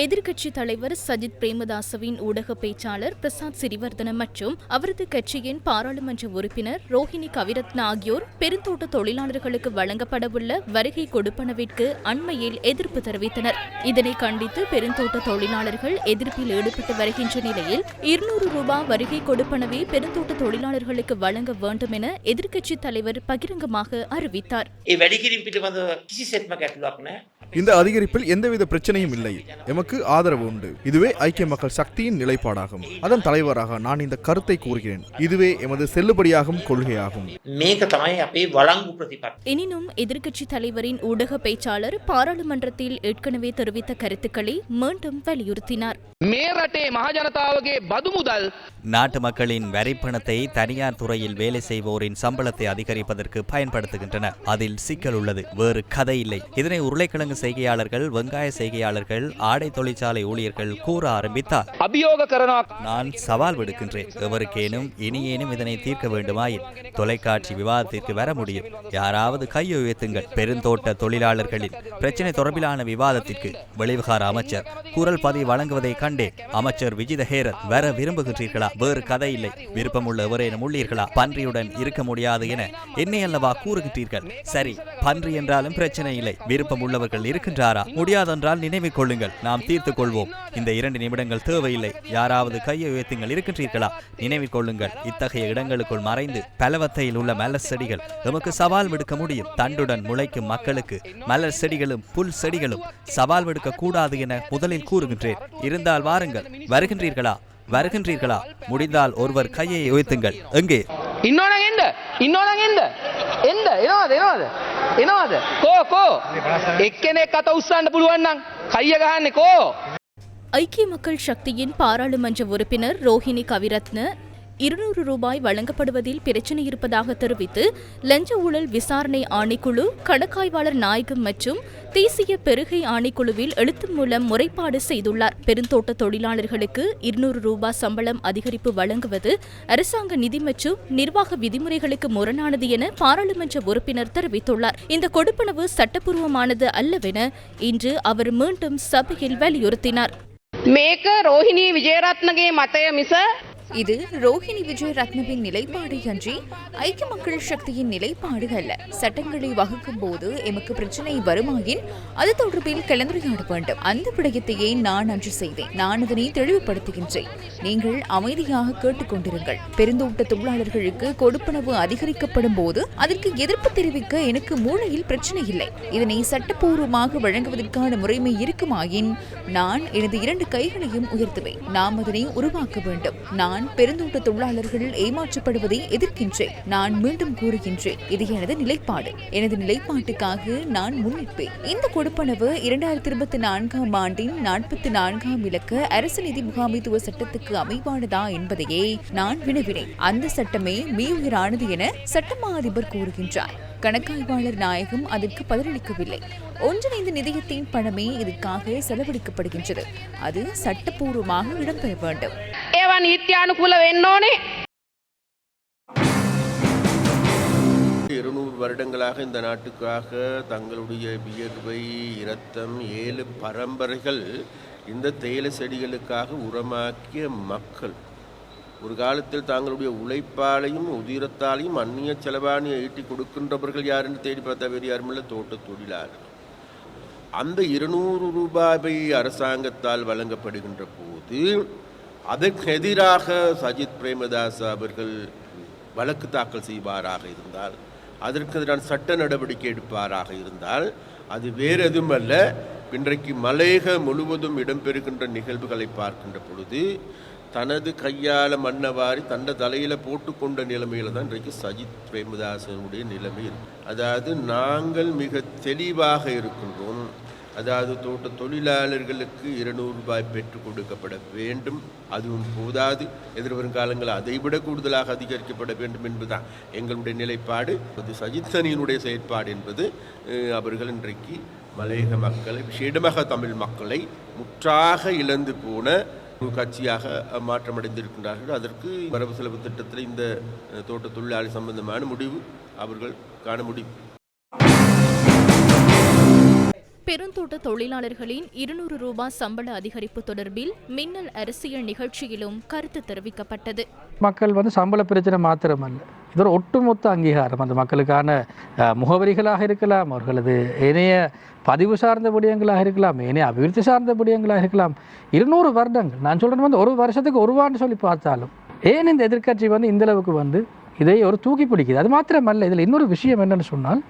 எதிர்க்கட்சித் தலைவர் சஜித் பிரேமதாசவின் ஊடக பேச்சாளர் பிரசாத் சிறிவர்தன மற்றும் அவரது கட்சியின் பாராளுமன்ற உறுப்பினர் ரோஹிணி கவிரத்ன ஆகியோர் பெருந்தோட்ட தொழிலாளர்களுக்கு வழங்கப்படவுள்ள வருகை கொடுப்பனவிற்கு அண்மையில் எதிர்ப்பு தெரிவித்தனர். இதனை கண்டித்து பெருந்தோட்ட தொழிலாளர்கள் எதிர்ப்பில் ஈடுபட்டு வருகின்ற நிலையில் இருநூறு ரூபாய் வருகை கொடுப்பனவை பெருந்தோட்ட தொழிலாளர்களுக்கு வழங்க வேண்டும் என எதிர்க்கட்சித் தலைவர் பகிரங்கமாக அறிவித்தார். இந்த அதிகரிப்பில் எந்தவித பிரச்சனையும் இல்லை. எமக்கு ஆதரவு உண்டு. இதுவே ஐக்கிய மக்கள் சக்தியின் நிலைப்பாடாகும். அதன் தலைவராக நான் இந்த கருத்தை கூறுகிறேன். இதுவே எமது செல்லுபடியாகும் கொள்கையாகும். எனினும் எதிர்க்கட்சி தலைவரின் ஊடக பேச்சாளர் பாராளுமன்றத்தில் ஏற்கனவே தெரிவித்த கருத்துக்களை மீண்டும் வலியுறுத்தினார். நாட்டு மக்களின் வரிப்பணத்தை தனியார் துறையில் வேலை செய்வோரின் சம்பளத்தை அதிகரிப்பதற்கு பயன்படுத்துகின்றன அதில் சிக்கல் உள்ளது. வேறு கதை இல்லை. இதனை உருளைக்கிழங்கு செய்கையாளர்கள் வெங்காய செய்கையாளர்கள் ஆடை தொழிற்சாலை ஊழியர்கள் கூற ஆரம்பித்தார். நான் சவால் விடுக்கின்றேன். எவருக்கேனும் இனியேனும் இதனை தீர்க்க வேண்டுமாயில் தொலைக்காட்சி விவாதத்திற்கு வர முடியும். யாராவது கையை பெருந்தோட்ட தொழிலாளர்களின் பிரச்சனை தொடர்பிலான விவாதத்திற்கு வெளிவிகார அமைச்சர் குரல் பதிவு வழங்குவதை கண்டே அமைச்சர் விஜித ஹேரர் வர விரும்புகின்றீர்களா? வேறு கதை இல்லை. விருப்பமுள்ள எவரேனும் உள்ளீர்களா? பன்றியுடன் இருக்க முடியாது என என்னை அல்லவா கூறுகின்றீர்கள்? சரி பன்றி என்றாலும் பிரச்சனை இல்லை. விருப்பம் உள்ளவர்கள் இருக்கின்றாரா? முடியாதென்றால் நினைவில் கொள்ளுங்கள். நாம் தீர்த்து கொள்வோம். இந்த இரண்டு நிமிடங்கள் தேவையில்லை. யாராவது கையை உயர்த்துங்கள். இருக்கின்றீர்களா? நினைவில் கொள்ளுங்கள். இத்தகைய இடங்களுக்குள் மறைந்து பலவத்தையில் உள்ள மலர் செடிகள் நமக்கு சவால் விடுக்க முடியும். தண்டுடன் முளைக்கும் மக்களுக்கு மலர் செடிகளும் புல் செடிகளும் சவால் விடுக்க கூடாது என முதலில் கூறுகின்றேன். இருந்தால் வாருங்கள். வருகின்றீர்களா? வருகின்றீர்களா? முடிந்தால் ஒருவர் கையை உயர்த்துங்கள். எங்கே? இன்னொன்று எந்த இன்னொன்று எந்த எந்த එනවාද එනවාද එනවාද කෝ කෝ එක්කෙනෙක් අත උත්සන්න පුළුවන්නම් කයිය ගහන්න කෝ ஐக்கிய மக்கள் சக்தியின் பாராளுமன்ற உறுப்பினர் ரோஹிணி கவிரத்ன இருநூறு ரூபாய் வழங்கப்படுவதில் பிரச்சினை இருப்பதாக தெரிவித்து லஞ்ச ஊழல் விசாரணை ஆணைக்குழு கணக்காய்வாளர் நாயகம் மற்றும் தேசிய பெருகை ஆணைக்குழுவில் எழுத்து மூலம் முறைப்பாடு செய்துள்ளார். பெருந்தோட்ட தொழிலாளர்களுக்கு இருநூறு ரூபாய் சம்பளம் அதிகரிப்பு வழங்குவது அரசாங்க நிதி மற்றும் நிர்வாக விதிமுறைகளுக்கு முரணானது என பாராளுமன்ற உறுப்பினர் தெரிவித்துள்ளார். இந்த கொடுப்பனவு சட்டப்பூர்வமானது அல்லவென இன்று அவர் மீண்டும் சபையில் வலியுறுத்தினார். மேக ரோஹிணி விஜயரத்னகே மத்தய மிச இது ரோஹிணி விஜய் ரத்னவின் நிலைப்பாடு அன்றி ஐக்கிய மக்கள் சக்தியின் நிலைப்பாடு அல்ல சட்டங்களை வகுக்கும் போது எமக்கு பிரச்சனை வருமாயின் அது தொடர்பில் கலந்துரையாட வேண்டும். அந்த விடயத்தையே நான் அன்று செய்தேன். நான் அதனை தெளிவுபடுத்துகின்றேன். நீங்கள் அமைதியாக கேட்டுக்கொண்டிருங்கள் பெருந்தோட்ட தொழிலாளர்களுக்கு கொடுப்பனவு அதிகரிக்கப்படும் போது அதற்கு எதிர்ப்பு தெரிவிக்க எனக்கு மூளையில் பிரச்சனை இல்லை. இதனை சட்டப்பூர்வமாக வழங்குவதற்கான முறைமை இருக்குமாயின் நான் எனது இரண்டு கைகளையும் உயர்த்துவேன். நாம் அதனை உருவாக்க வேண்டும். நான் பெருந்தோட்ட தொழிலாளர்கள் ஏமாற்றப்படுவதை எதிர்க்கின்றேன். நான் மீண்டும் கூறுகின்றேன். இது எனது நிலைப்பாடு. எனது நிலைப்பாட்டுக்காக நான் முன்னிற்பேன். இந்த கொடுப்பனவு இரண்டாயிரத்தி இருபத்தி நான்காம் ஆண்டின் நாற்பத்தி நான்காம் இலக்க அரசு நிதி முகாமைத்துவ சட்டத்துக்கு அமைவானதா என்பதையே நான் வினவினேன். அந்த சட்டமே மீயுயிரானது என சட்டமா அதிபர் கூறுகின்றார். கணக்காய்வாளர் நாயகம் அதற்கு பதிலளிக்கவில்லை. ஒன்றிணைந்த நிதியத்தின் பணமே இதற்காக செலவழிக்கப்படுகின்றது. அது சட்டப்பூர்வமாக இடம்பெற வேண்டும். ಯಾವ நீத்தியானுகூலவேன்னோனே இருநூறு வருடங்களாக இந்த நாட்டுக்காக தங்களுடைய வியர்வை இரத்தம் ஏழு பரம்பரைகள் இந்த தேயிலை செடிகளுக்காக உரமாக்கிய மக்கள் ஒரு காலத்தில் தங்களுடைய உழைப்பாலையும் உதிரத்தாலையும் அந்நிய செலவாணியை ஈட்டி கொடுக்கின்றவர்கள் யார் என்று தேடி பார்த்தா வேறு யாருமில்ல தோட்ட தொழிலாளர். அந்த இருநூறு ரூபாய் அரசாங்கத்தால் வழங்கப்படுகின்ற போது அதற்கு எதிராக சஜித் பிரேமதாஸ் அவர்கள் வழக்கு தாக்கல் செய்வாராக இருந்தால் அதற்கு எதிரான சட்ட நடவடிக்கை எடுப்பாராக இருந்தால் அது வேறு எதுவும் அல்ல இன்றைக்கு மலையக முழுவதும் இடம்பெறுகின்ற நிகழ்வுகளை பார்க்கின்ற பொழுது தனது கையால் மண்ணவாரி தன்னை தலையில் போட்டுக்கொண்ட நிலைமையில் தான் இன்றைக்கு சஜித் பிரேமதாசனுடைய நிலைமை இருக்கு. அதாவது நாங்கள் மிக தெளிவாக இருக்கின்றோம். அதாவது தோட்ட தொழிலாளர்களுக்கு இருநூறு ரூபாய் பெற்றுக் கொடுக்கப்பட வேண்டும். அதுவும் போதாது. எதிர்வரும் காலங்களில் அதைவிட கூடுதலாக அதிகரிக்கப்பட வேண்டும் என்பதுதான் எங்களுடைய நிலைப்பாடு. அது சஜித்தனியினுடைய செயற்பாடு என்பது அவர்கள் இன்றைக்கு மலையக மக்களை விசேடமாக தமிழ் மக்களை முற்றாக இழந்து போன ஒரு கட்சியாக மாற்றமடைந்திருக்கின்றார்கள். அதற்கு வரவு செலவு திட்டத்தில் இந்த தோட்ட தொழிலாளி சம்பந்தமான முடிவு அவர்கள் காண முடியும். பெருந்தோட்ட தொழிலாளர்களின் இருநூறு ரூபாய் சம்பள அதிகரிப்பு தொடர்பில் மின்னல் அரசியல் நிகழ்ச்சியிலும் கருத்து தெரிவிக்கப்பட்டது. மக்கள் வந்து சம்பள பிரச்சனை மாத்திரமல்ல. இது ஒரு ஒட்டுமொத்த அங்கீகாரம். அந்த மக்களுக்கான முகவரிகளாக இருக்கலாம் அவர்களது இணைய பதிவு சார்ந்த விடயங்களாக இருக்கலாம் இணைய அபிவிருத்தி சார்ந்த விடயங்களாக இருக்கலாம். இருநூறு வருடங்கள். நான் சொல்றது வந்து ஒரு வருஷத்துக்கு ஒருவான்னு சொல்லி பார்த்தாலும் ஏன் இந்த எதிர்க்கட்சி வந்து இந்த அளவுக்கு வந்து இதை ஒரு தூக்கி பிடிக்குது? அது மாத்திரமல்ல. இதில் இன்னொரு விஷயம் என்னென்னு சொன்னால்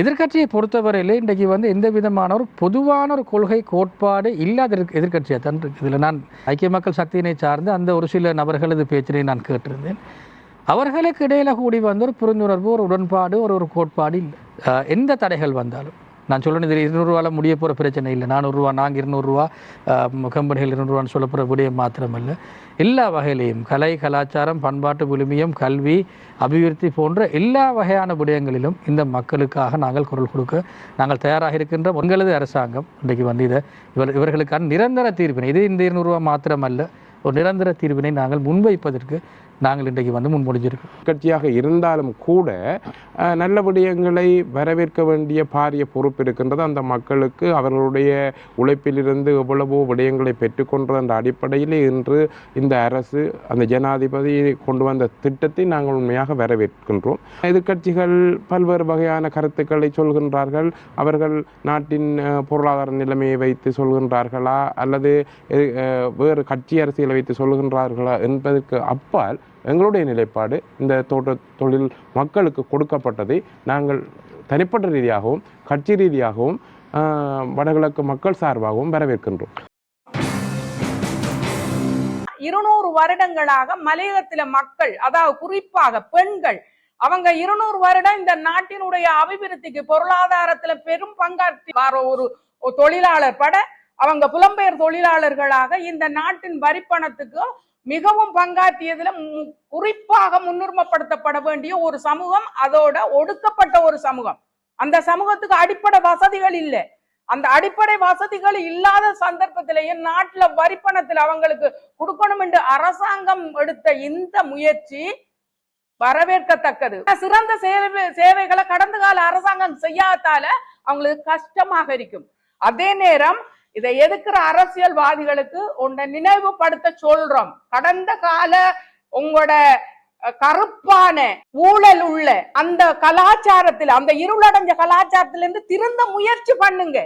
எதிர்க்கட்சியை பொறுத்தவரையிலே இன்றைக்கு வந்து எந்த விதமான ஒரு பொதுவான ஒரு கொள்கை கோட்பாடு இல்லாத எதிர்கட்சியாக தான் இருக்குது இதில் நான் ஐக்கிய மக்கள் சக்தியினை சார்ந்து அந்த ஒரு சில நபர்களது பேச்சினை நான் கேட்டிருந்தேன். அவர்களுக்கு இடையில கூடி வந்து ஒரு புரிந்துணர்வு ஒரு உடன்பாடு ஒரு ஒரு கோட்பாடு இல்லை. எந்த தடைகள் வந்தாலும். நான் சொல்லணும் இதில் இருநூறுவாவில் முடிய போகிற பிரச்சனை இல்லை. நானூறுரூவா நாங்கள் இருநூறுவா கம்பெனிகள் இருநூறுவான்னு சொல்ல போகிற விடயம் மாத்திரமல்ல. எல்லா வகையிலையும் கலை கலாச்சாரம் பண்பாட்டு விழுமியம் கல்வி அபிவிருத்தி போன்ற எல்லா வகையான விடயங்களிலும் இந்த மக்களுக்காக நாங்கள் குரல் கொடுக்க நாங்கள் தயாராக இருக்கின்ற உங்களது அரசாங்கம் இன்றைக்கு வந்து இதை இவர் இவர்களுக்கான நிரந்தர தீர்ப்பினை இது இந்த இருநூறுவா மாத்திரமல்ல ஒரு நிரந்தர தீர்வினை நாங்கள் முன்வைப்பதற்கு நாங்கள் இன்றைக்கு வந்து முன்மொழிஞ்சிருக்கோம். கட்சியாக இருந்தாலும் கூட நல்ல விடயங்களை வரவேற்க வேண்டிய பாரிய பொறுப்பு இருக்கின்றது. அந்த மக்களுக்கு அவர்களுடைய உழைப்பிலிருந்து எவ்வளவோ விடயங்களை பெற்றுக்கொண்ட அந்த அடிப்படையில் இன்று இந்த அரசு அந்த ஜனாதிபதி கொண்டு வந்த திட்டத்தை நாங்கள் உண்மையாக வரவேற்கின்றோம். எதிர்க்கட்சிகள் பல்வேறு வகையான கருத்துக்களை சொல்கின்றார்கள். அவர்கள் நாட்டின் பொருளாதார நிலைமையை வைத்து சொல்கின்றார்களா? அல்லது வேறு கட்சி அரசியலை வைத்து சொல்கின்றார்களா? என்பதற்கு அப்பால் எங்களுடைய நிலைப்பாடு இந்த தோட்ட தொழில் மக்களுக்கு கொடுக்கப்பட்டதை நாங்கள் தனிப்பட்ட ரீதியாகவும் கட்சி ரீதியாகவும் வடகிழக்கு மக்கள் சார்பாகவும் வரவேற்கின்றோம். இருநூறு வருடங்களாக மலையகத்தில மக்கள் அதாவது குறிப்பாக பெண்கள் அவங்க இருநூறு வருடம் இந்த நாட்டினுடைய அபிவிருத்திக்கு பொருளாதாரத்துல பெரும் பங்காற்றி வர ஒரு ஒரு தொழிலாளர் பட அவங்க புலம்பெயர் தொழிலாளர்களாக இந்த நாட்டின் வரிப்பணத்துக்கு மிகவும் பங்காற்றியதுல குறிப்பாக முன்னுரிமைப்படுத்தப்பட வேண்டிய ஒரு சமூகம் அதோட ஒடுக்கப்பட்ட ஒரு சமூகம். அந்த சமூகத்துக்கு அடிப்படை வசதிகள் இல்லை. அந்த அடிப்படை வசதிகள் இல்லாத சந்தர்ப்பத்திலேயே நாட்டுல வரிப்பணத்துல அவங்களுக்கு கொடுக்கணும் என்று அரசாங்கம் எடுத்த இந்த முயற்சி வரவேற்கத்தக்கது. சிறந்த சேவை சேவைகளை கடந்த கால அரசாங்கம் செய்யாதால அவங்களுக்கு கஷ்டமாக இருக்கும். அதே நேரம் இதை எதிர்க்கிற அரசியல்வாதிகளுக்கு உன்னை நினைவுபடுத்த சொல்றோம். கடந்த கால உங்களோட கருப்பான ஊழல் உள்ள அந்த கலாச்சாரத்தில் அந்த இருளடைஞ்ச கலாச்சாரத்திலிருந்து திருந்த முயற்சி பண்ணுங்க.